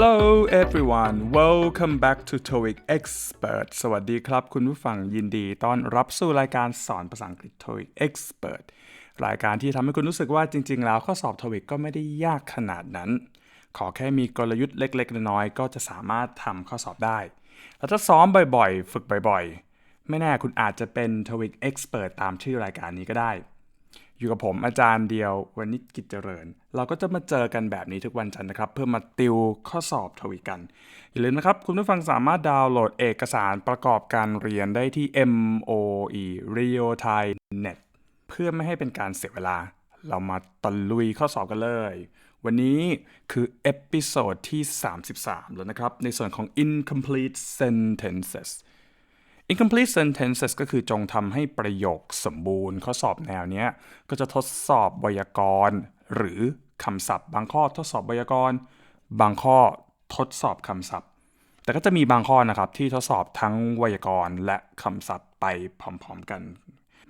Hello everyone welcome back to TOEIC Expert สวัสดีครับ คุณผู้ฟังยินดีต้อนรับสู่รายการสอนภาษาอังกฤษ TOEIC Expert รายการที่ทำให้คุณรู้สึกว่าจริง ๆ แล้วข้อสอบ TOEIC ก็ไม่ได้ยากขนาดนั้น ขอแค่มีกลยุทธ์เล็ก ๆ น้อยๆก็จะสามารถทำข้อสอบได้ แล้วถ้าซ้อมบ่อยๆ ฝึกบ่อยๆ ไม่แน่คุณอาจจะเป็น TOEIC Expert ตามชื่อรายการนี้ก็ได้ อยู่กับผมอาจารย์เดียววันนี้กิจเจริญ เราก็จะมาเจอกันแบบนี้ทุกวันจันทร์นะครับ เพื่อมาติวข้อสอบทวีกัน อย่าลืมนะครับ คุณผู้ฟังสามารถดาวน์โหลดเอกสารประกอบการเรียนได้ที่ MOE Real Time Net เพื่อไม่ให้เป็นการเสียเวลา เรามาตะลุยข้อสอบกันเลย วันนี้คือเอพิโซดที่ 33 แล้วนะครับ ในส่วนของ incomplete sentences incomplete sentences ก็คือจงทำให้ประโยคสมบูรณ์ข้อสอบแนวเนี้ยก็จะทดสอบไวยากรณ์ หรือคำศัพท์ บางข้อทดสอบไวยากรณ์ บางข้อทดสอบคำศัพท์ แต่ก็จะมีบางข้อนะครับที่ทดสอบทั้งไวยากรณ์ และคำศัพท์ไปพร้อมๆกัน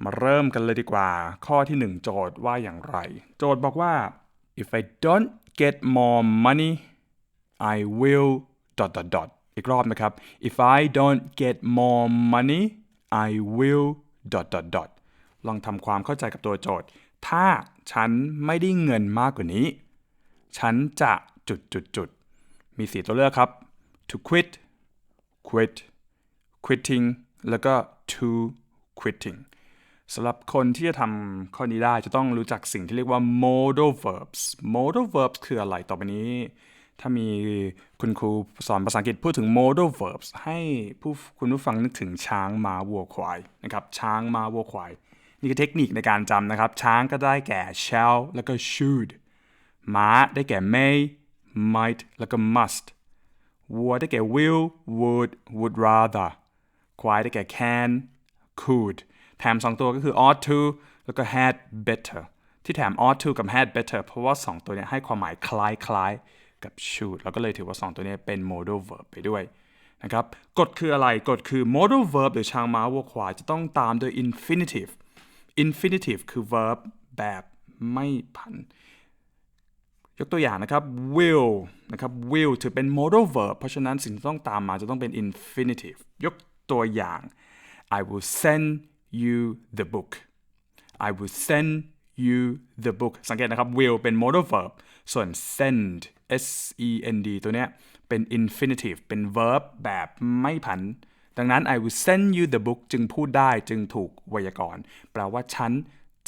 มาเริ่มกันเลยดีกว่า ข้อที่ 1 โจทย์ว่าอย่างไร โจทย์บอกว่า if I don't get more money I will dot dot dot อีกรอบนะครับ if I don't get more money I will dot dot dot ลองทำความเข้าใจกับตัวโจทย์ ถ้าฉันไม่ได้เงินมากกว่านี้ ฉันจะจุดจุดจุดมีสีตัวเลือกครับ to quit quit quitting แล้วก็ to quitting สำหรับคนที่จะทำข้อนี้ได้จะต้องรู้จักสิ่งที่เรียกว่า modal verbs modal verbs คืออะไรต่อไปนี้ ถ้ามีคุณครูสอนภาษาอังกฤษพูดถึง modal verbs ให้ผู้คุณผู้ฟังนึกถึงช้างมาวัวควายนะครับช้างมาวัวควาย นี่คือเทคนิคในการจำนะครับ ช้างก็ได้แก่ shall แล้วก็ should ม้าได้แก่ may might แล้วก็ must วัวได้แก่ will would would rather ควายได้แก่ can could แถม 2 ตัวก็คือ ought to แล้วก็ had better ที่แถม ought to กับ had better เพราะว่า 2 ตัวนี้ให้ความหมายคล้ายๆ กับ should เราก็เลยถือว่า 2 ตัวนี้เป็น modal verb ไปด้วยนะครับกฎคืออะไรกฎคือ modal verb หรือช้างม้าวัวควายจะต้องตามด้วย infinitive infinitive คือ verb แบบไม่ผัน ยกตัวอย่างนะครับ will นะครับ will ถือเป็น modal verb เพราะฉะนั้นสิ่งที่ต้องตามมาจะต้องเป็น infinitive ยกตัวอย่าง I will send you the book I will send you the book สังเกตนะครับ will เป็น modal verb ส่วน send s e n d ตัวเนี้ยเป็น infinitive เป็น verb แบบไม่ผัน ดังนั้น I will send you the book จึงพูดได้จึงถูกไวยากรณ์แปลว่าฉัน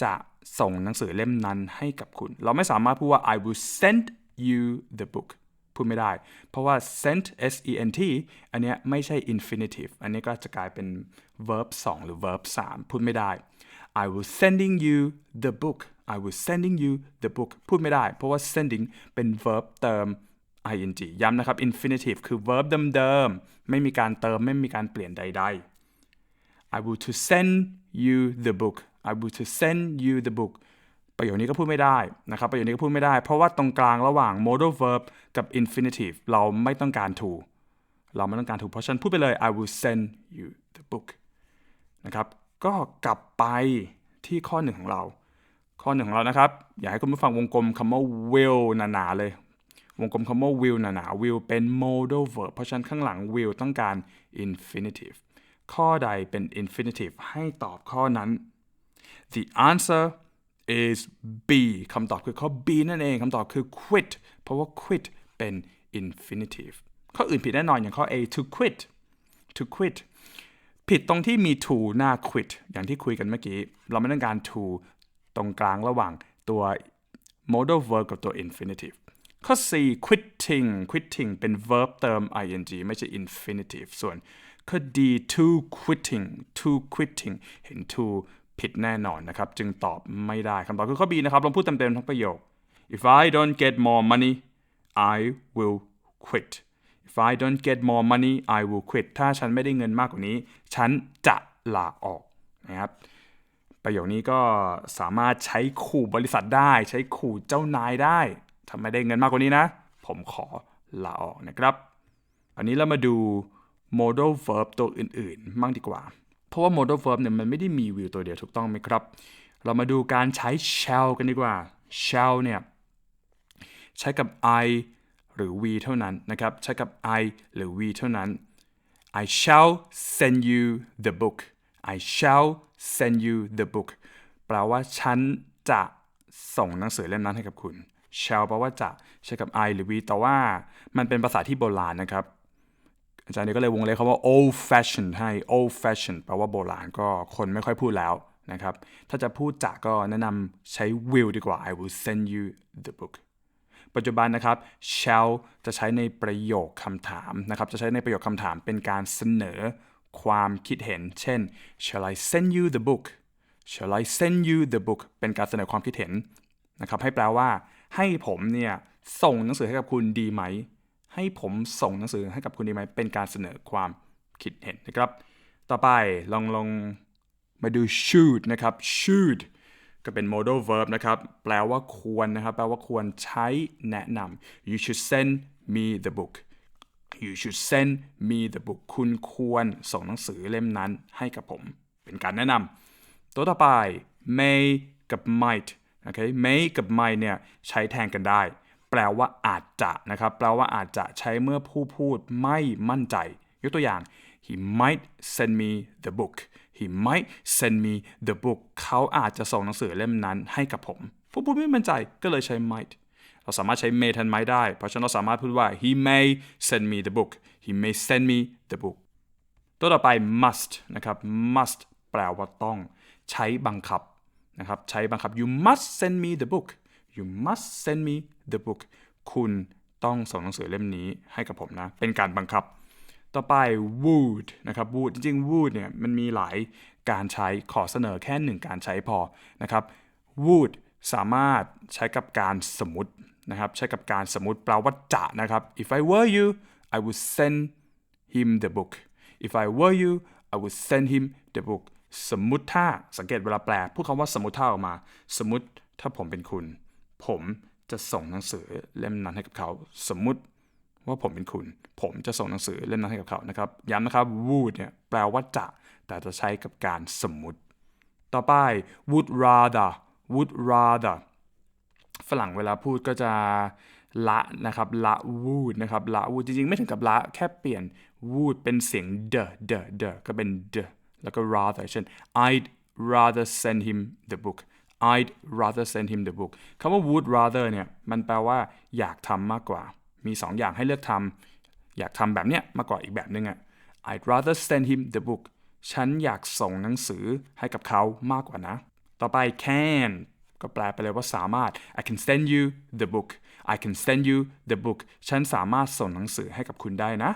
จะส่งหนังสือเล่มนั้นให้กับคุณ เราไม่สามารถพูดว่า I will send you the book พูดไม่ได้ เพราะว่า send s e n t อันเนี้ยไม่ใช่ infinitive อันนี้ก็จะกลายเป็น verb 2 หรือ verb 3 พูดไม่ได้ I will sending you the book I will sending you the book พูดไม่ได้ เพราะว่า sending เป็น verb เติม ing ย้ำนะครับ infinitive คือ verb เดิมๆ ไม่มีการเติม ไม่มีการเปลี่ยนใด ๆ I will to send you the book I will to send you the book ประโยคนี้ก็พูดไม่ได้นะครับ ประโยคนี้ก็พูดไม่ได้ เพราะว่าตรงกลางระหว่าง modal verb กับ infinitive เราไม่ต้องการ to เราไม่ต้องการ to เพราะฉันพูดไปเลย I will send you the book นะครับ ก็กลับไปที่ข้อหนึ่งของเรา ข้อหนึ่งของเรานะครับ อยากให้คุณผู้ฟังวงกลมคำว่า will หนาๆเลยวงกลมคำว่า will หนาๆ will เป็น modal verb เพราะฉะนั้นข้างหลัง will ต้องการ infinitive ข้อใดเป็น infinitive ให้ตอบข้อนั้น the answer is B คำตอบคือข้อ B นั่นเองคำตอบคือ quit เพราะว่า quit เป็น infinitive ข้ออื่นผิดแน่นอนอย่างข้อ A to quit to quit ผิดตรงที่มี to หน้า quit อย่างที่คุยกันเมื่อกี้ เราไม่ต้องการ to ตรงกลางระหว่างตัว modal verb กับตัว infinitive ข้อ C quitting quitting เป็น verb เติม ing ไม่ใช่ infinitive ส่วนข้อ D to quitting to quitting เห็น to ผิดแน่นอนนะครับ จึงตอบไม่ได้คำตอบคือข้อ B นะครับลองพูดเต็มๆทั้งประโยค if I don't get more money I will quit if I don't get more money I will quit ถ้าฉันไม่ได้เงินมากกว่านี้ ฉันจะลาออกนะครับ ประโยคนี้ก็สามารถใช้ขู่บริษัทได้ ใช้ขู่เจ้านายได้ถ้าไม่ได้เงินมากกว่านี้นะ ผมขอลาออกนะครับ อันนี้เรามาดู modal verb ตัวอื่นๆ มั่งดีกว่า เพราะว่า modal verb เนี่ยมันไม่ได้มี will ตัวเดียวถูกต้องไหมครับ เรามาดูการใช้ shall กันดีกว่า shall เนี่ยใช้กับ I หรือ we เท่านั้นนะครับ ใช้กับ I หรือ we เท่านั้น I shall send you the book I shall send you the book แปลว่าฉันจะส่งหนังสือเล่มนั้นให้กับคุณ shall แปลว่าจะใช้กับ I หรือ we แต่ว่ามันเป็นภาษาที่โบราณนะครับ อาจารย์นี่ก็เลยวงเล็บคำว่า old fashioned ให้ old fashioned แปลว่าโบราณก็คนไม่ค่อยพูดแล้วนะครับ ถ้าจะพูดจะก็แนะนำใช้ will ดีกว่า I will send you the book ปัจจุบันนะครับ shall จะใช้ในประโยคคำถามนะครับ จะใช้ในประโยคคำถามเป็นการเสนอ ความคิดเห็น เช่น shall I send you the book shall I send you the book เป็นการเสนอความคิดเห็นนะครับให้แปลว่า ให้ผมเนี่ยส่งหนังสือให้กับคุณดีไหม ให้ผมส่งหนังสือให้กับคุณดีไหม เป็นการเสนอความคิดเห็นนะครับ ต่อไปลองลองมาดู should นะครับ should ก็เป็น modal verb นะครับ แปลว่าควรนะครับ แปลว่าควรใช้แนะนำ you should send me the book you should send me the book คุณควรส่งหนังสือเล่มนั้นให้กับผม เป็นการแนะนำตัวต่อไป may กับ might โอเค may กับ might เนี่ยใช้แทนกันได้ แปลว่าอาจจะนะครับ แปลว่าอาจจะใช้เมื่อผู้พูดไม่มั่นใจ ยกตัวอย่าง he might send me the book he might send me the book เขาอาจจะส่งหนังสือเล่มนั้นให้กับผม ผู้พูดไม่มั่นใจก็เลยใช้ might เราสามารถใช้ may แทน might ได้ เพราะฉะนั้นเราสามารถพูดว่า he may send me the book he may send me the book ตัวต่อไป must นะครับ must แปลว่าต้อง ใช้บังคับนะครับ ใช้บังคับ you must send me the book you must send me the book คุณต้องส่งหนังสือเล่มนี้ให้กับผมนะ เป็นการบังคับ ต่อไป would นะครับ would จริงๆ would เนี่ยมันมีหลายการใช้ ขอเสนอแค่หนึ่งการใช้พอนะครับ would สามารถใช้กับการสมมติ นะครับใช้กับการสมมติแปลว่าจะนะครับ if I were you I would send him the book if I were you I would send him the book สมมุติถ้าสังเกตเวลาแปลพูดคำว่าสมมติถ้าออกมา สมมติถ้าผมเป็นคุณ ผมจะส่งหนังสือเล่มนั้นให้กับเขา สมมุติว่าผมเป็นคุณ ผมจะส่งหนังสือเล่มนั้นให้กับเขานะครับย้ำนะครับ would เนี่ยแปลว่าจะ แต่จะใช้กับการสมมุติ ต่อไป would rather would rather ฝรั่งเวลาพูดก็จะละนะครับละ would นะครับละ would จริงๆ ไม่ถึงกับละแค่เปลี่ยน would เป็นเสียง the the the ก็เป็น the แล้วก็ rather เช่น I'd rather send him the book I'd rather send him the book คำว่า would rather เนี่ย มันแปลว่าอยากทำมากกว่า มีสองอย่างให้เลือกทำ อยากทำแบบเนี้ยมากกว่าอีกแบบนึงอะ I'd rather send him the book ฉันอยากส่งหนังสือให้กับเขามากกว่านะ ต่อไป can ก็แปลไปเลยว่าสามารถ I can send you the book I can send you the book ฉันสามารถส่งหนังสือให้กับคุณได้นะ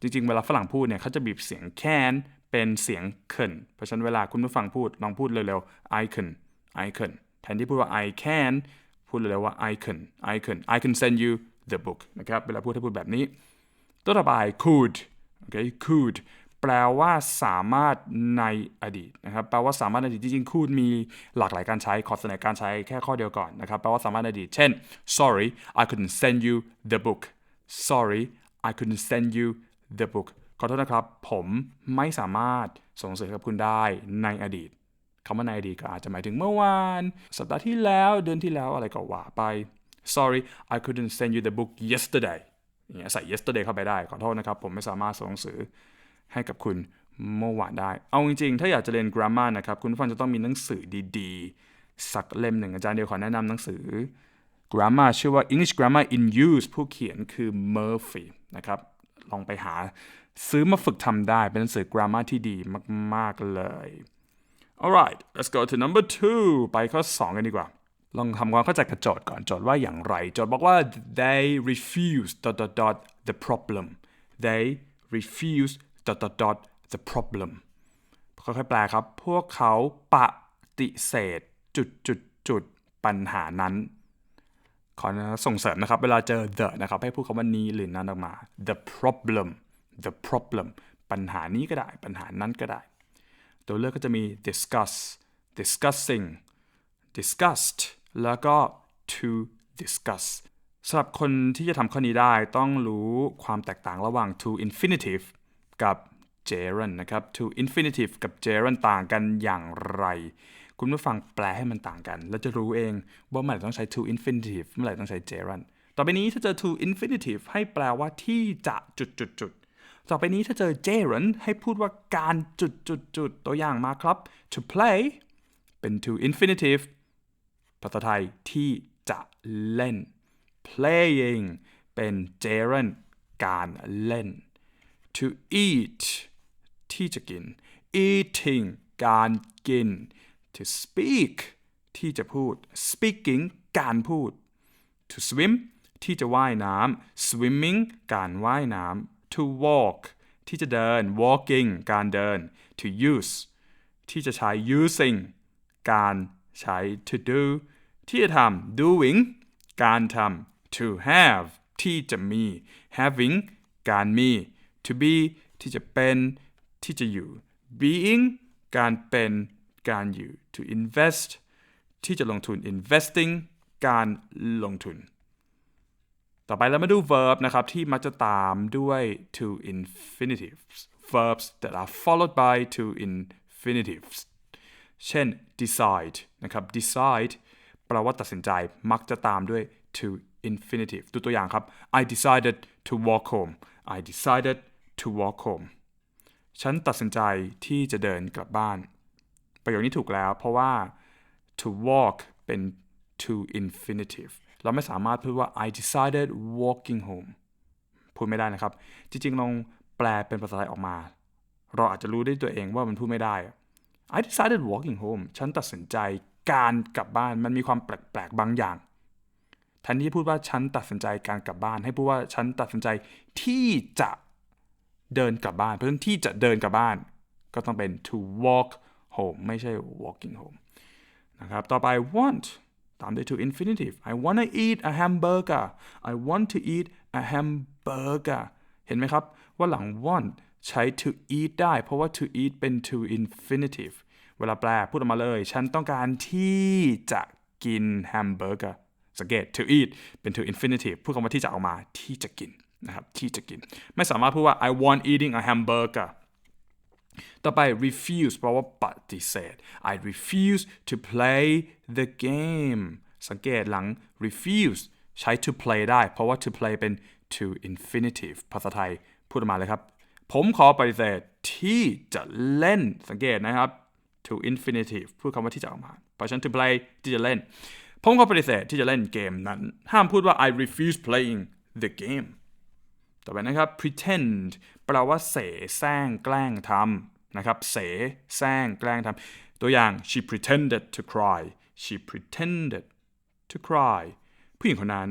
จริงๆ เวลาฝรั่งพูดเนี่ยเขาจะบีบเสียง can เป็นเสียง can เพราะฉะนั้นเวลาคุณผู้ฟังพูดลองพูดเร็วๆ I can I can แทนที่พูดว่า I can พูดเร็วๆว่า I can I can I can send you the book นะครับ เวลาพูดให้พูดแบบนี้ ตัวต่อไป could โอเค could แปลว่าสามารถในอดีตนะครับแปลว่าสามารถในอดีตจริงๆ could มีหลากหลายการใช้ขอเสนอการใช้แค่ข้อเดียวก่อนนะครับแปลว่าสามารถในอดีต เช่น sorry I couldn't send you the book sorry I couldn't send you the book ขอโทษนะครับ ผมไม่สามารถส่งสือกับคุณได้ในอดีตคำว่าในอดีตก็อาจจะหมายถึงเมื่อวาน สัปดาห์ที่แล้วเดือนที่แล้วอะไรก็ว่าไป sorry I couldn't send you the book yesterday อย่างเงี้ยใส่ yesterday เข้าไปได้ ขอโทษนะครับ ผมไม่สามารถส่งหนังสือ ให้กับคุณเมื่อวานได้ เอาจริงๆ ถ้าอยากจะเรียน grammar นะครับ คุณฟังจะต้องมีหนังสือดีๆ สักเล่มหนึ่งอาจารย์เดียวขอแนะนำหนังสือ grammar ชื่อว่า English grammar in use ผู้เขียนคือ Murphy นะครับ ลองไปหาซื้อมาฝึกทำได้ เป็นหนังสือ grammar ที่ดีมาก ๆ เลย alright let's go to number two ไปข้อ 2 กันดีกว่า ลองทำความเข้าใจกับโจทย์ก่อน โจทย์ว่าอย่างไร โจทย์บอกว่า they refuse dot dot dot the problem they refuse dot dot dot the problem ค่อยๆแปลครับ พวกเขาปฏิเสธจุดจุดจุดปัญหานั้น ขอส่งเสริมนะครับ เวลาเจอ the นะครับ ให้พูดคำว่านี้หรือนั้นออกมา the problem the problem ปัญหานี้ก็ได้ ปัญหานั้นก็ได้ ตัวเลือกก็จะมี discuss discussing discussed แล้วก็ to discuss สำหรับคนที่จะทำข้อนี้ได้ต้องรู้ความแตกต่างระหว่าง to infinitive กับ gerund นะครับ to infinitive กับ gerund ต่างกันอย่างไร คุณผู้ฟังแปลให้มันต่างกัน แล้วจะรู้เองว่าเมื่อไหร่ต้องใช้ to infinitive เมื่อไหร่ต้องใช้ gerund ต่อไปนี้ถ้าเจอ to infinitive ให้แปลว่าที่จะจุดจุดจุดต่อไปนี้ถ้าเจอ gerund ให้พูดว่าการจุดจุดจุดตัวอย่างมาครับ to play เป็น to infinitive ภาษาไทยที่จะเล่น playing เป็น gerund การเล่น to eat ที่จะกิน eating การกิน to speak ที่จะพูด speaking การพูด to swim ที่จะว่ายน้ำ swimming การว่ายน้ำ to walk ที่จะเดิน walking การเดิน to use ที่จะใช้ using การใช้ to do ที่จะทำ doing การทำ to have ที่จะมี having การมี to be ที่จะเป็นที่จะอยู่ being การเป็นการอยู่ to invest ที่จะลงทุน investing การลงทุน ต่อไปเรามาดู verb นะครับที่มักจะตามด้วย to infinitives verbs that are followed by to infinitives เช่น decide นะครับ decide แปลว่าตัดสินใจมักจะตามด้วย to infinitive ดูตัวอย่างครับ I decided to walk home I decided to walk home ฉันตัดสินใจที่จะเดินกลับบ้าน ประโยคนี้ถูกแล้วเพราะว่า to walk เป็น to infinitive เราไม่สามารถพูดว่า I decided walking home พูดไม่ได้นะครับ จริงๆลองแปลเป็นภาษาไทยออกมา เราอาจจะรู้ได้ตัวเองว่ามันพูดไม่ได้ I decided walking home ฉันตัดสินใจการกลับบ้านมันมีความแปลกๆบางอย่างแทนที่พูดว่าฉันตัดสินใจการกลับบ้าน ให้พูดว่าฉันตัดสินใจที่จะ เดินกลับบ้าน เพราะฉะนั้นที่จะเดินกลับบ้าน ก็ต้องเป็น to walk home ไม่ใช่ walking home นะครับ ต่อไป want ตามด้วย to infinitive I want to eat a hamburger I want to eat a hamburger เห็นไหมครับ ว่าหลัง want ใช้ to eat ได้ เพราะว่า to eat เป็น to infinitive เวลาแปลพูดออกมาเลย ฉันต้องการที่จะกินแฮมเบอร์เกอร์สังเกต to eat เป็น to infinitive พูดคำว่าที่จะออกมาที่จะกิน นะครับที่จะกิน ไม่สามารถพูดว่า I want eating a hamburger ต่อไป refuse แปลว่าปฏิเสธ I refuse to play the game สังเกตหลัง refuse ใช้ to play ได้ เพราะว่า to play เป็น to infinitive ภาษาไทย พูดออกมาเลยครับ ผมขอปฏิเสธที่จะเล่น สังเกตนะครับ to infinitive พูดคำว่าที่จะออกมา เพราะฉะนั้น to play ที่จะเล่น ผมขอปฏิเสธที่จะเล่นเกมนั้น ห้ามพูดว่า I refuse playing the game ต่อไปนะครับ pretend แปลว่าเสแสร้งแกล้งทำนะครับ เสแสร้งแกล้งทำตัวอย่าง she pretended to cry she pretended to cry ผู้หญิงคนนั้น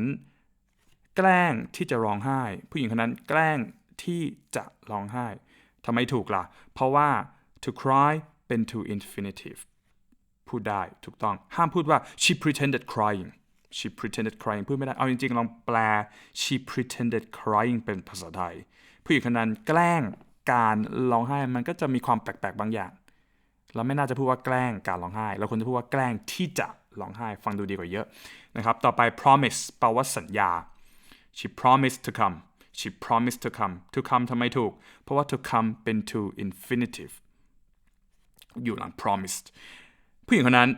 แกล้งที่จะร้องไห้ ผู้หญิงคนนั้นแกล้งที่จะร้องไห้ทำไมถูกล่ะ เพราะว่า to cry เป็น to infinitive พูดได้ถูกต้องห้ามพูดว่า she pretended crying she pretended crying พูดไม่ได้ เอาจริงๆ ลองแปล she pretended crying เป็นภาษาไทย ผู้หญิงคนนั้นแกล้งการร้องไห้ มันก็จะมีความแปลกๆ บางอย่าง เราไม่น่าจะพูดว่าแกล้งการร้องไห้ เราควรจะพูดว่าแกล้งที่จะร้องไห้ ฟังดูดีกว่าเยอะนะครับ ต่อไป promise แปลว่าสัญญา she promised to come she promised to come to come ทำไมถูก เพราะว่า to come เป็น to infinitive อยู่หลัง promised ผู้หญิงคนนั้น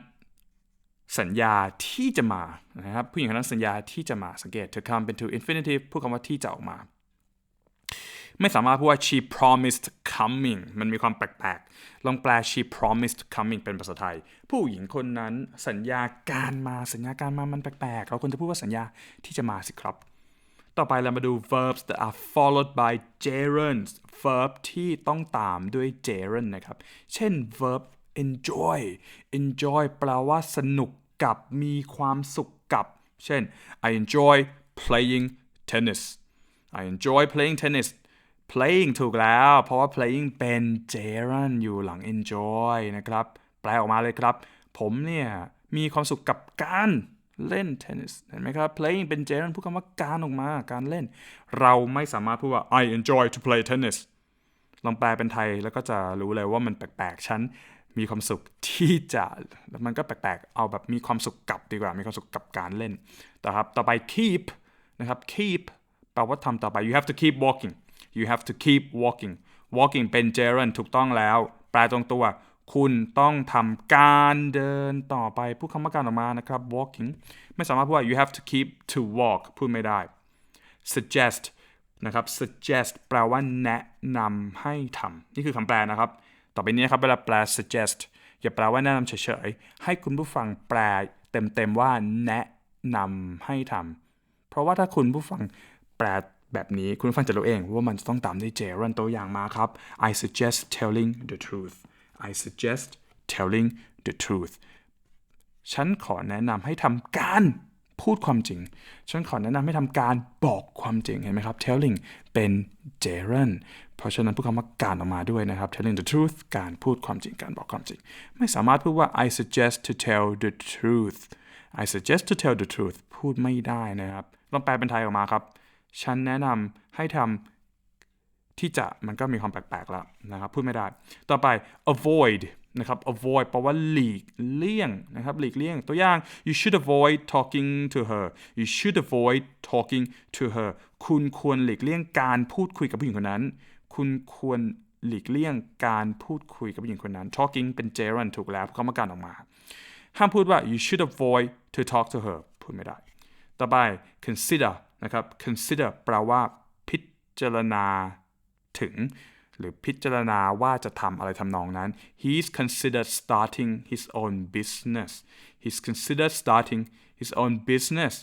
สัญญาที่จะมานะครับผู้หญิงคนนั้นสัญญาที่จะมาสังเกต to come เป็น to infinitive พูดคำว่าที่จะออกมา ไม่สามารถพูดว่า she promised coming มันมีความแปลกๆ ลองแปล she promised coming เป็นภาษาไทย ผู้หญิงคนนั้นสัญญาการมาสัญญาการมามันแปลกๆ เราควรจะพูดว่าสัญญาที่จะมาสิครับ ต่อไปเรามาดู verbs that are followed by gerunds verb ที่ต้องตามด้วย gerund นะครับ เช่น verb enjoy enjoy แปลว่าสนุกกับมีความสุขกับ เช่น I enjoy playing tennis I enjoy playing tennis playing ถูกแล้ว เพราะว่า playing เป็น gerund อยู่หลัง enjoy นะครับ แปลออกมาเลยครับ ผมเนี่ยมีความสุขกับการเล่นเทนนิสเห็นไหมครับ playing เป็น gerund พูดคำว่าการออกมาการเล่น เราไม่สามารถพูดว่า I enjoy to play tennis ลองแปลเป็นไทยแล้วก็จะรู้เลยว่ามันแปลกๆ ฉัน มีความสุขที่จะแล้วมันก็แปลกๆ เอาแบบมีความสุขกับดีกว่า มีความสุขกับการเล่นนะครับต่อไป keep นะครับ keep แปลว่าทำต่อไป you have to keep walking you have to keep walking walking เป็น gerund ถูกต้องแล้ว แปลตรงตัว คุณต้องทำการเดินต่อไป พูดคำว่าการออกมานะครับ walking ไม่สามารถพูดว่า you have to keep to walk พูดไม่ได้ suggest นะครับ suggest แปลว่าแนะนำให้ทำนี่คือคำแปลนะครับ ต่อไปนี้ครับเวลาแปล suggest อย่าแปลว่าแนะนำเฉยๆ ให้คุณผู้ฟังแปลเต็มๆว่าแนะนำให้ทำ เพราะว่าถ้าคุณผู้ฟังแปลแบบนี้คุณผู้ฟังจะรู้เองว่ามันจะต้องตามด้วย gerund ตัวอย่างมาครับ I suggest telling the truth I suggest telling the truth ฉันขอแนะนำให้ทำการพูดความจริง ฉันขอแนะนำให้ทำการบอกความจริง เห็นไหมครับ telling เป็น gerund เพราะฉะนั้นพูดคำว่าการออกมาด้วยนะครับ telling the truth การพูดความจริงการบอกความจริง ไม่สามารถพูดว่า I suggest to tell the truth I suggest to tell the truth พูดไม่ได้นะครับ ลองแปลเป็นไทยออกมาครับ ฉันแนะนำให้ทำที่จะมันก็มีความแปลกๆแล้วนะครับ พูดไม่ได้ ต่อไป avoid นะครับ avoid แปลว่าหลีกเลี่ยงนะครับหลีกเลี่ยงตัวอย่าง you should avoid talking to her you should avoid talking to her คุณควรหลีกเลี่ยงการพูดคุยกับผู้หญิงคนนั้น คุณควรหลีกเลี่ยงการพูดคุยกับผู้หญิงคนนั้น talking เป็น gerund ถูกแล้วเขามาการออกมา ห้ามพูดว่า you should avoid to talk to her พูดไม่ได้ ต่อไป consider นะครับ consider แปลว่า พิจารณาถึง หรือพิจารณาว่าจะทำอะไรทำนองนั้น he's considered starting his own business he's considered starting his own business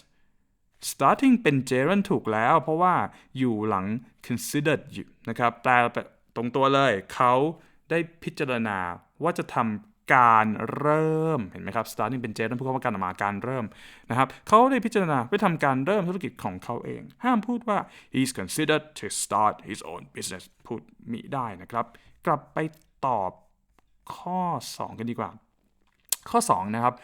starting เป็น gerund ถูกแล้ว เพราะว่าอยู่หลัง considered อยู่นะครับแปลตรงตัวเลย เขาได้พิจารณาว่าจะทำการเริ่ม เห็นไหมครับ starting เป็น gerund พูดคำว่าการออกมาการเริ่มนะครับ เขาได้พิจารณาไปทำการเริ่มธุรกิจของเขาเอง ห้ามพูดว่า he's considered to start his own business พูดมิได้นะครับ กลับไปตอบข้อ 2 กันดีกว่า ข้อ 2 นะครับ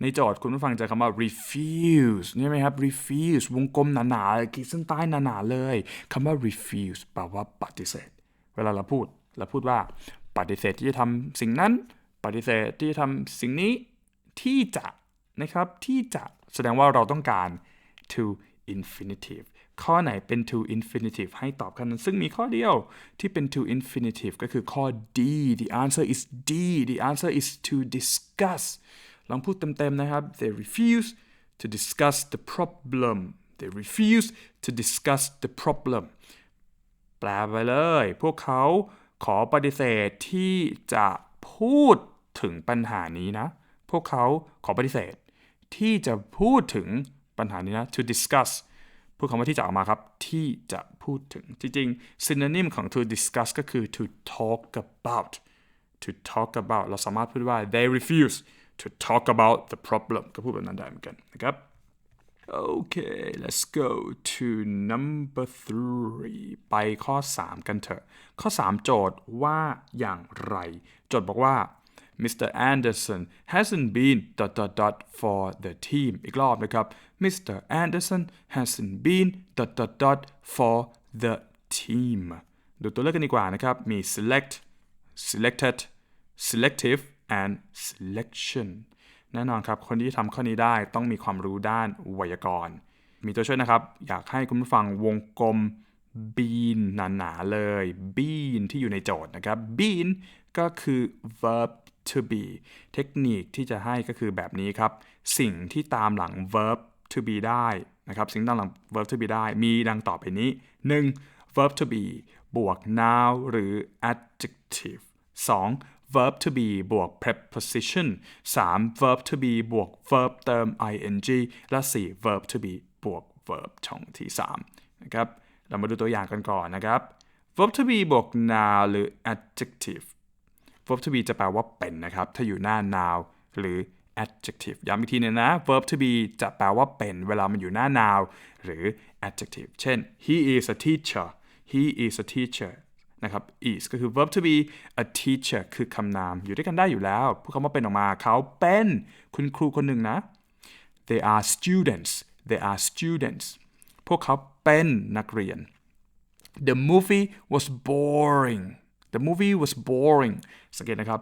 ในโจทย์คุณผู้ฟังจอคำว่า refuse ใช่ไหมครับ refuse วงกลมหนาๆขีดเส้นใต้หนาๆเลยคำว่า refuse แปลว่าปฏิเสธ เวลาเราพูดเราพูดว่าปฏิเสธที่จะทำสิ่งนั้น ปฏิเสธที่จะทำสิ่งนี้ที่จะนะครับที่จะแสดงว่าเราต้องการ to infinitive ข้อไหนเป็น to infinitive ให้ตอบกันซึ่งมีข้อเดียวที่เป็น to infinitive ก็คือข้อ D the answer is D the answer is to discuss ลองพูดเต็มๆนะครับ they refuse to discuss the problem they refuse to discuss the problem แปลไปเลย พวกเขาขอปฏิเสธที่จะพูดถึงปัญหานี้นะ พวกเขาขอปฏิเสธ ที่จะพูดถึงปัญหานี้นะ to discuss พูดคำว่าที่จะออกมาครับ ที่จะพูดถึง จริงๆ synonym ของ to discuss ก็คือ to talk about to talk about เราสามารถพูดว่า they refuse to talk about the problem ก็พูดแบบนั้นได้เหมือนกันนะครับ Okay let's go to number three ไปข้อ 3 กันเถอะ ข้อ 3 โจทย์ว่าอย่างไร โจทย์บอกว่า Mr. Anderson hasn't been dot dot dot for the team อีกรอบนะครับ Mr. Anderson hasn't been dot dot dot for the team ดูตัวเลือกกันดีกว่านะครับ มี select selected selective and selection แน่นอนครับ คนที่ทำข้อนี้ได้ต้องมีความรู้ด้านไวยากรณ์ มีตัวช่วยนะครับ อยากให้คุณผู้ฟังวงกลม bean หนาๆเลย bean ที่อยู่ในโจทย์นะครับ bean ก็คือ verb to be เทคนิคที่จะให้ก็คือแบบนี้ครับ สิ่งที่ตามหลัง verb to be ได้นะครับ สิ่งตามหลัง verb to be ได้ มีดังต่อไปนี้ 1. verb to be บวก noun หรือ adjective 2. Verb to be บวก preposition 3. verb to be บวก verb เติม ing และ 4. verb to be บวก verb ช่องที่3นะครับ เรามาดูตัวอย่างกันก่อนนะครับ verb to be บวก noun หรือ adjective verb to be จะแปลว่าเป็นนะครับ ถ้าอยู่หน้า noun หรือ adjective ย้ำอีกทีนึงนะ verb to be จะแปลว่าเป็นเวลามันอยู่หน้า noun หรือ adjective เช่น he is a teacher he is a teacher นะครับ is ก็คือ verb to be a teacher คือคำนามอยู่ด้วยกันได้อยู่แล้วพูดคำว่าเป็นออกมาเขาเป็นคุณครูคนหนึ่งนะ they are students they are students พวกเขาเป็นนักเรียน the movie was boring the movie was boring สังเกตนะครับ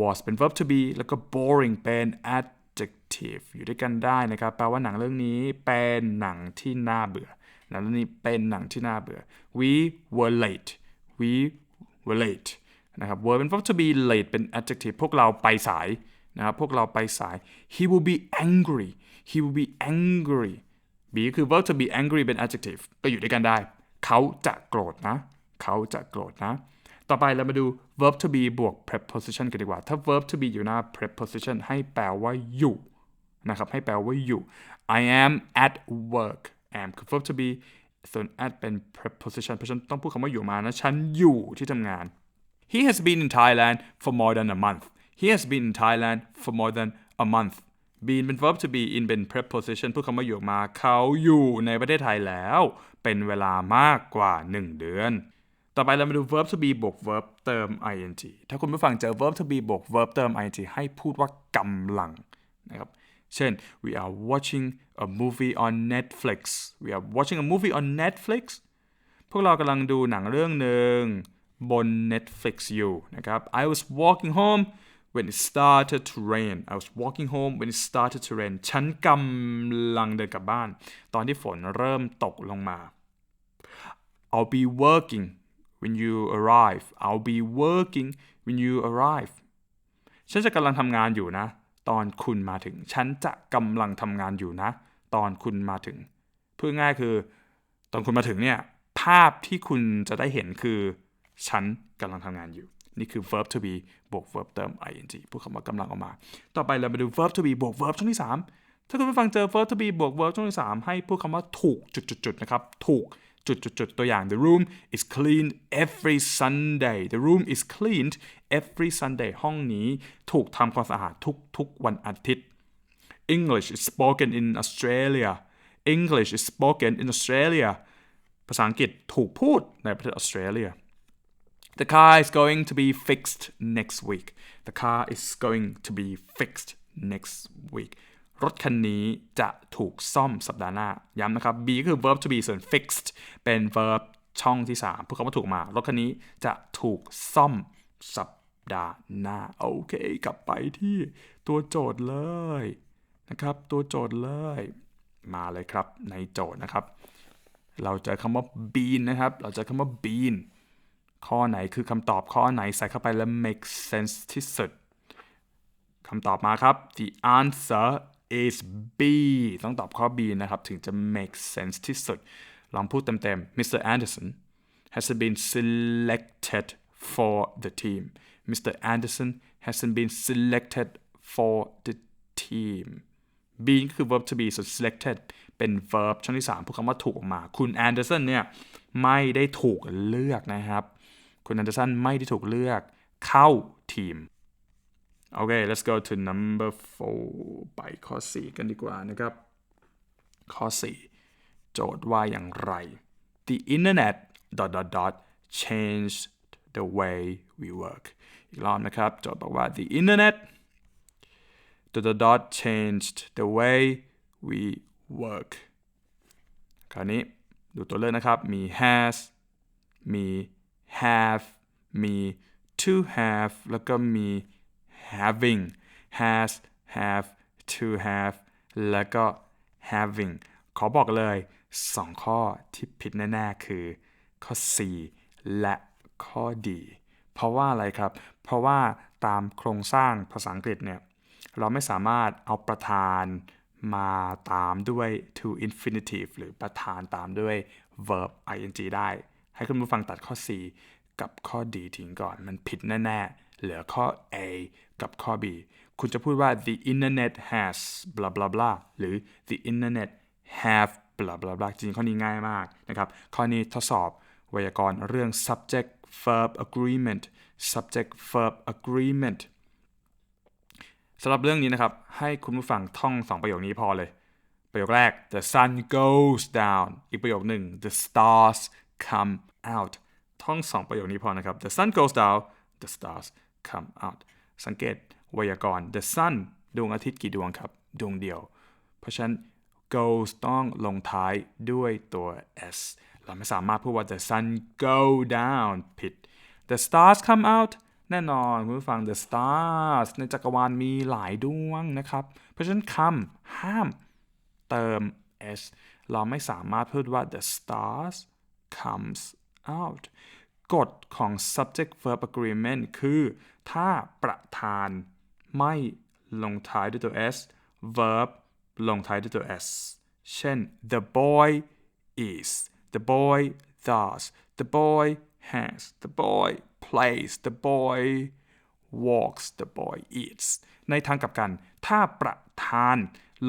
was เป็น verb to be แล้วก็ boring เป็น adjective อยู่ด้วยกันได้นะครับแปลว่าหนังเรื่องนี้เป็นหนังที่น่าเบื่อหนังเรื่องนี้เป็นหนังที่น่าเบื่อ we were late we were late นะครับ verb เป็น verb to be late เป็น adjective พวกเราไปสายนะครับพวกเราไปสาย he will be angry he will be angry be คือ verb to be angry เป็น adjective ก็อยู่ด้วยกันได้ เขาจะโกรธนะ เขาจะโกรธนะ ต่อไปเรามาดู verb to be บวก preposition กันดีกว่า ถ้า verb to be อยู่หน้า preposition ให้แปลว่าอยู่นะครับ ให้แปลว่าอยู่ I am at work am คือ verb to be ส่วน at เป็น preposition เพราะฉันต้องพูดคำว่าอยู่มานะ ฉันอยู่ที่ทำงาน He has been in Thailand for more than a month He has been in Thailand for more than a month been เป็น verb to be in เป็น preposition พูดคำว่าอยู่มา เขาอยู่ในประเทศไทยแล้ว เป็นเวลามากกว่า 1 เดือน ต่อไปเรามาดู verb to be บวก verb เติม ing ถ้าคุณผู้ฟังเจอ verb to be บวก verb เติม ing ให้พูดว่ากำลังนะครับ เช่น we are watching a movie on Netflix we are watching a movie on Netflix พวกเรากำลังดูหนังเรื่องหนึ่งบน Netflix อยู่นะครับ I was walking home when it started to rain I was walking home when it started to rain ฉันกำลังเดินกลับบ้าน ตอนที่ฝนเริ่มตกลงมา I'll be working when you arrive I'll be working when you arrive ฉันจะกำลังทำงานอยู่นะ ตอนคุณมาถึง ฉันจะกำลังทำงานอยู่นะ ตอนคุณมาถึงพูดง่ายคือ ตอนคุณมาถึงเนี่ยภาพที่คุณจะได้เห็นคือ ฉันกำลังทำงานอยู่ นี่คือ verb to be บวก verb เติม ing พูดคำว่ากำลังออกมา ต่อไปเรามาดู verb to be บวก verb ช่องที่ 3 ถ้าคุณผู้ฟังเจอ verb to be บวก verb ช่องที่ 3 ให้พูดคำว่าถูกจุดๆนะครับ ถูก จุดๆๆตัวอย่าง the room is cleaned every Sunday the room is cleaned every Sunday ห้องนี้ถูกทำความสะอาดทุกๆวันอาทิตย์ English is spoken in Australia English is spoken in Australia ภาษาอังกฤษถูกพูดในประเทศออสเตรเลีย The car is going to be fixed next week The car is going to be fixed next week รถคันนี้จะถูกซ่อมสัปดาห์หน้า ย้ำนะครับ B ก็คือ verb to be ส่วน fixed เป็น verb ช่องที่ 3พูดคำว่าถูกมา รถคันนี้จะถูกซ่อมสัปดาห์หน้า โอเค กลับไปที่ตัวโจทย์เลยนะครับ ตัวโจทย์เลย มาเลยครับ ในโจทย์นะครับ เราจอคำว่า bean นะครับ เราจอคำว่า bean ข้อไหนคือคำตอบข้อไหนใส่เข้าไปแล้ว make sense ที่สุดคำตอบมาครับ the answer is B ต้องตอบข้อ B นะครับ ถึงจะ make sense ที่สุด ลองพูดเต็มๆ Mr. Anderson has been selected for the team Mr. Anderson hasn't been selected for the team been คือ verb to be ส่วน selected เป็น verb ช่องที่ 3 พูดคำว่าถูกออกมา คุณ Anderson เนี่ย ไม่ได้ถูกเลือกนะครับ คุณ Anderson ไม่ได้ถูกเลือกเข้าทีม โอเค let's go to number four ไปข้อ 4 กันดีกว่านะครับ ข้อ 4 โจทย์ว่าอย่างไร the internet dot dot dot changed the way we work อีกรอบนะครับ โจทย์บอกว่า the internet dot dot dot changed the way we work คราวนี้ดูตัวเลือกนะครับ มี has มี have มี to have แล้วก็มี having has have to have แล้วก็ having ขอบอกเลย 2 ข้อที่ผิดแน่ๆคือ ข้อ C และข้อ D เพราะว่าอะไรครับ เพราะว่าตามโครงสร้างภาษาอังกฤษเนี่ย เราไม่สามารถเอาประธานมาตามด้วย to infinitive หรือประธานตามด้วย verb ing ได้ ให้คุณผู้ฟังตัดข้อ C กับข้อ D ทิ้งก่อน มันผิดแน่ ๆ เหลือข้อ A กับข้อ B คุณจะพูดว่า the internet has blah blah blah หรือ the internet have blah blah blah จริงข้อนี้ง่ายมากนะครับ ข้อนี้ทดสอบไวยากรณ์เรื่อง subject verb agreement subject verb agreement สำหรับเรื่องนี้นะครับ ให้คุณผู้ฟังท่องสองประโยคนี้พอเลย ประโยคแรก the sun goes down อีกประโยคหนึ่ง the stars come out ท่องสองประโยคนี้พอนะครับ the sun goes down the stars come out สังเกตไวยากรณ์ the sun ดวงอาทิตย์กี่ดวงครับ ดวงเดียว เพราะฉะนั้น goes ต้องลงท้ายด้วยตัว s เราไม่สามารถพูดว่า the sun go down ผิด the stars come out แน่นอนคุณผู้ฟัง the stars ในจักรวาลมีหลายดวงนะครับ เพราะฉะนั้น come ห้ามเติม s เราไม่สามารถพูดว่า the stars comes out กฎของ subject verb agreement คือ ถ้าประธานไม่ลงท้ายด้วยตัว s verb ลงท้ายด้วยตัว s เช่น the boy is the boy does the boy has the boy plays the boy walks the boy eats ในทางกลับกัน ถ้าประธาน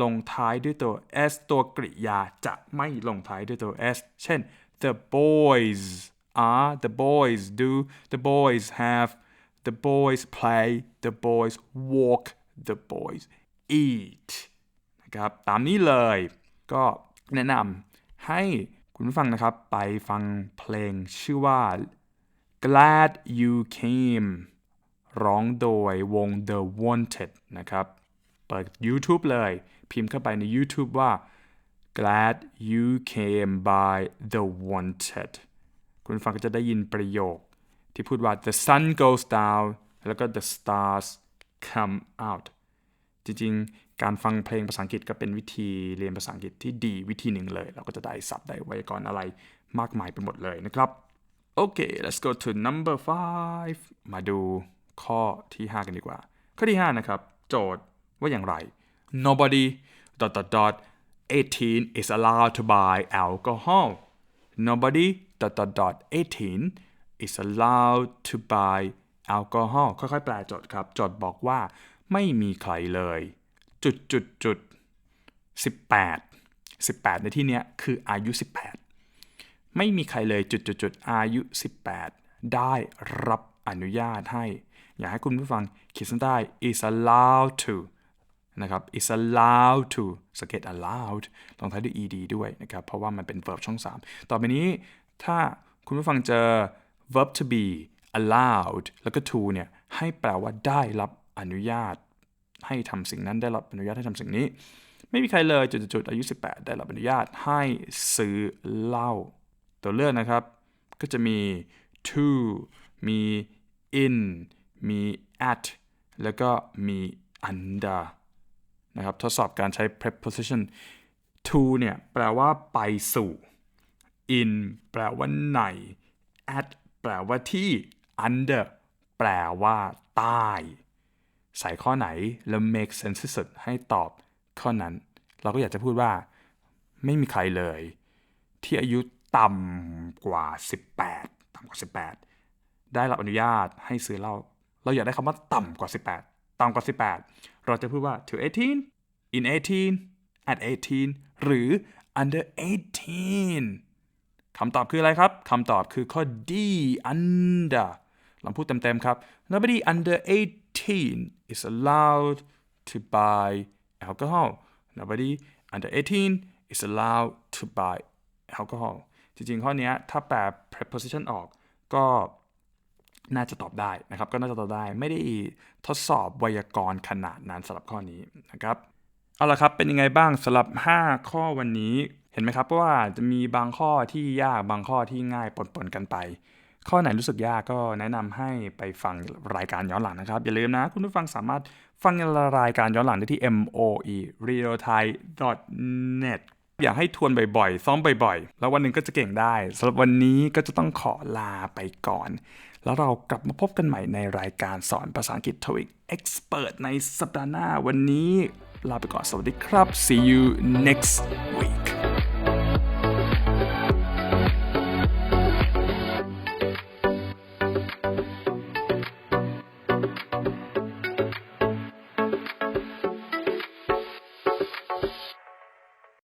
ลงท้ายด้วยตัว s ตัวกริยาจะไม่ลงท้ายด้วยตัว s เช่น the boys are the boys do the boys have the boys play the boys walk the boys eat นะครับตามนี้เลย ก็แนะนำให้คุณฟังนะครับไปฟังเพลงชื่อว่า Glad You Came ร้องโดยวง The Wanted นะครับ เปิด YouTube เลย พิมพ์เข้าไปใน YouTube ว่า Glad You Came by The Wanted คุณฟังก็จะได้ยินประโยค ที่พูดว่า the sun goes down แล้วก็ the stars come out จริงๆ การฟังเพลงภาษาอังกฤษก็เป็นวิธีเรียนภาษาอังกฤษที่ดีวิธีหนึ่งเลย เราก็จะได้ศัพท์ได้ไวยากรณ์อะไรมากมายไปหมดเลยนะครับ โอเค let's go to number five มาดูข้อที่ 5 กันดีกว่า ข้อที่ 5 นะครับ โจทย์ว่าอย่างไร nobody dot dot dot 18 is allowed to buy alcohol nobody dot dot dot 18 is allowed to buy alcohol ค่อยๆ แปลจทย์ครับจทย์บอกว่าไม่มีใครเลย จุดจุดจุด18 18 ในที่เนี้ยคืออายุ 18 ไม่มีใครเลยจุดจุดจุดอายุ 18 ได้รับอนุญาตให้ อยากให้คุณผู้ฟังขีดเส้นใต้ is allowed to นะครับ is allowed to สังเกต allowed ลงท้ายด้วย ed ด้วยนะครับ เพราะว่ามันเป็น verb ช่อง 3 ต่อไปนี้ ถ้าคุณผู้ฟังเจอ verb to be allowed แล้วก็ to เนี่ยให้แปลว่าได้รับอนุญาต ให้ทำสิ่งนั้นได้รับอนุญาตให้ทำสิ่งนี้ ไม่มีใครเลยจุดๆอายุ 18 ได้รับอนุญาตให้ซื้อเหล้าตัวเลือกนะครับ ก็จะมี to มี in มี at แล้วก็มี under นะครับ ทดสอบการใช้ preposition to เนี่ย แปลว่าไปสู่ in แปลว่าใน at แปลว่าที่ under แปลว่าใต้ ใส่ข้อไหนแล้ว make sense ที่สุดให้ตอบข้อนั้น เราก็อยากจะพูดว่า ไม่มีใครเลย ที่อายุต่ำกว่า 18 ต่ำกว่า 18 ได้รับอนุญาตให้ซื้อเหล้าเราอยากได้คำว่าต่ำกว่า 18 ต่ำกว่า 18 เราจะพูดว่า to 18 in 18 at 18 หรือ under 18 คำตอบคืออะไรครับคำตอบคือข้อ D under ลองพูดเต็มๆครับ nobody under 18 is allowed to buy alcohol nobody under 18 is allowed to buy alcohol จริงๆ ข้อนี้ถ้าแปล preposition ออกก็น่าจะตอบได้นะครับ ก็น่าจะตอบได้ ไม่ได้ทดสอบไวยากรณ์ขนาดนั้นสำหรับข้อนี้นะครับ เอาละครับเป็นยังไงบ้างสำหรับ 5 ข้อวันนี้เห็นไหมครับว่าจะมีบางข้อที่ยากบางข้อที่ง่ายปนๆกันไป ข้อไหนรู้สึกยากก็แนะนำให้ไปฟังรายการย้อนหลังนะครับ อย่าลืมนะ คุณผู้ฟังสามารถฟังรายการย้อนหลังได้ที่ moe radio thai net อยากให้ทวนบ่อยๆ ซ้อมบ่อยๆ แล้ววันหนึ่งก็จะเก่งได้สำหรับวันนี้ก็จะต้องขอลาไปก่อน แล้วเรากลับมาพบกันใหม่ในรายการสอนภาษาอังกฤษ TOEIC Expert ในสัปดาห์หน้าวันนี้ ลาไปก่อนสวัสดีครับ see you next week